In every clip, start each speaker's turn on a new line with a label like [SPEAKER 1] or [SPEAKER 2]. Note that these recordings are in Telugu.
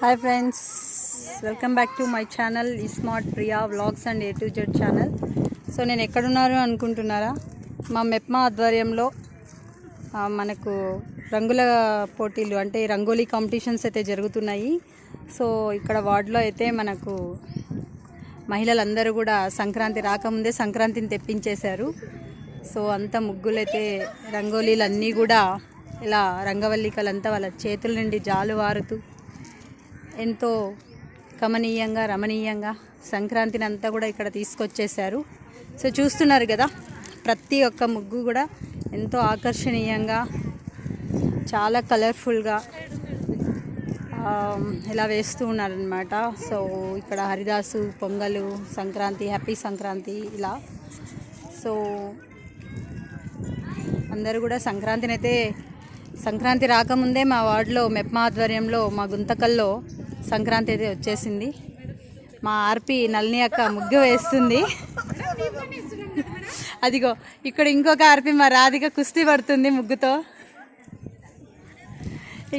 [SPEAKER 1] Hi friends welcome back to my channel smart Priya vlogs and A to Z channel so నేను ఎక్కడున్నారు అనుకుంటున్నారా? మా మెప్మా ఆధ్వర్యంలో మనకు రంగుల పోటీలు అంటే రంగోలీ కాంపిటీషన్స్ అయితే జరుగుతున్నాయి. సో ఇక్కడ వార్డులో అయితే మనకు మహిళలందరూ కూడా సంక్రాంతి రాకముందే సంక్రాంతిని తెప్పించేశారు. సో అంత ముగ్గులైతే రంగోలీలు అన్నీ కూడా ఇలా రంగవల్లికలంతా వాళ్ళ చేతుల నుండి జాలువారుతూ ఎంతో కమనీయంగా రమణీయంగా సంక్రాంతిని అంతా కూడా ఇక్కడ తీసుకొచ్చేసారు సో చూస్తున్నారు కదా ప్రతి ఒక్క ముగ్గు కూడా ఎంతో ఆకర్షణీయంగా చాలా కలర్ఫుల్గా ఇలా వేస్తూ ఉన్నారనమాట సో ఇక్కడ హరిదాసు పొంగలు సంక్రాంతి హ్యాపీ సంక్రాంతి ఇలా. సో అందరూ కూడా సంక్రాంతిని అయితే సంక్రాంతి రాకముందే మా వార్డులో మెప్మా ఆధ్వర్యంలో మా గుంతకల్లో సంక్రాంతి అయితే వచ్చేసింది. మా ఆర్పి నల్ని అక్క ముగ్గు వేస్తుంది. అదిగో ఇక్కడ ఇంకొక ఆర్పి మా రాధిక కుస్తీ పడుతుంది ముగ్గుతో.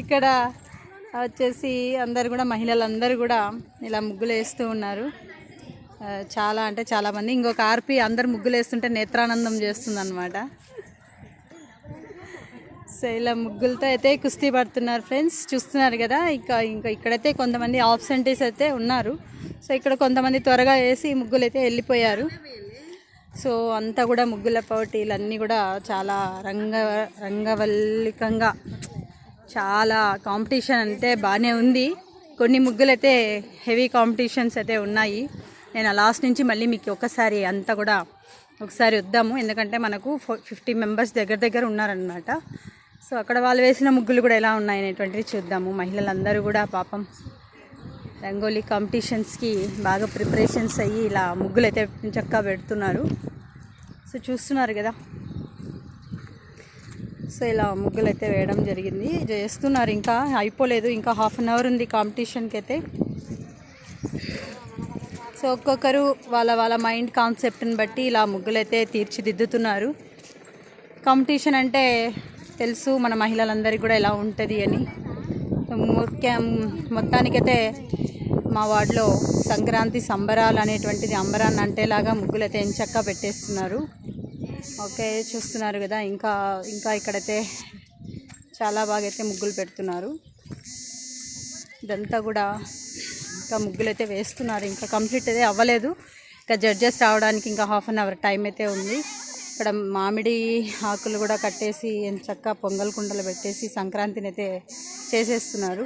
[SPEAKER 1] ఇక్కడ వచ్చేసి అందరు కూడా మహిళలందరూ కూడా ఇలా ముగ్గులు వేస్తూ ఉన్నారు. చాలా అంటే చాలామంది ఇంకొక ఆర్పి అందరు ముగ్గులు వేస్తుంటే నేత్రానందం చేస్తుంది అనమాట సో ఇలా ముగ్గులతో అయితే కుస్తీ పడుతున్నారు ఫ్రెండ్స్. చూస్తున్నారు కదా ఇంకా ఇంకా ఇక్కడైతే కొంతమంది ఆబ్సెంటీస్ అయితే ఉన్నారు. సో ఇక్కడ కొంతమంది త్వరగా వేసి ముగ్గులు అయితే వెళ్ళిపోయారు. సో అంతా కూడా ముగ్గుల పోటీలు అన్నీ కూడా చాలా రంగ రంగవల్లికంగా చాలా కాంపిటీషన్ అంటే బాగానే ఉంది. కొన్ని ముగ్గులు అయితే హెవీ కాంపిటీషన్స్ అయితే ఉన్నాయి. నేను లాస్ట్ నుంచి మళ్ళీ మీకు ఒకసారి అంతా కూడా ఒకసారి వద్దాము. ఎందుకంటే మనకు ఫిఫ్టీ మెంబర్స్ దగ్గర దగ్గర ఉన్నారనమాట సో అక్కడ వాళ్ళు వేసిన ముగ్గులు కూడా ఎలా ఉన్నాయి అనేటువంటివి చూద్దాము. మహిళలందరూ కూడా పాపం రంగోలీ కాంపిటీషన్స్కి బాగా ప్రిపరేషన్స్ అయ్యి ఇలా ముగ్గులు అయితే చక్కగా పెడుతున్నారు. సో చూస్తున్నారు కదా. సో ఇలా ముగ్గులు అయితే వేయడం జరిగింది. చేస్తున్నారు ఇంకా అయిపోలేదు. ఇంకా హాఫ్ అన్ అవర్ ఉంది కాంపిటీషన్కి అయితే. సో ఒక్కొక్కరు వాళ్ళ వాళ్ళ మైండ్ కాన్సెప్ట్ని బట్టి ఇలా ముగ్గులు అయితే తీర్చిదిద్దుతున్నారు. కాంపిటీషన్ అంటే తెలుసు మన మహిళలందరికీ కూడా ఎలా ఉంటుంది అని. ముఖ్యం మొత్తానికైతే మా వార్డులో సంక్రాంతి సంబరాలు అనేటువంటిది అంబరాన్ని అంటేలాగా ముగ్గులైతే ఎంచక్క ఎంచక్కా పెట్టేస్తున్నారు. ఓకే చూస్తున్నారు కదా ఇంకా ఇంకా ఇక్కడైతే చాలా బాగా అయితే ముగ్గులు పెడుతున్నారు. ఇదంతా కూడా ఇంకా ముగ్గులు అయితే వేస్తున్నారు. ఇంకా కంప్లీట్ అయితే అవ్వలేదు. ఇంకా జడ్జెస్ రావడానికి ఇంకా హాఫ్ అన్ అవర్ టైం అయితే ఉంది. ఇక్కడ మామిడి ఆకులు కూడా కట్టేసి చక్కగా పొంగల్ కుండలు పెట్టేసి సంక్రాంతిని అయితే చేసేస్తున్నారు.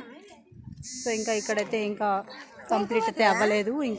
[SPEAKER 1] సో ఇంకా ఇక్కడైతే ఇంకా కంప్లీట్ అయితే అవ్వలేదు. ఇంకా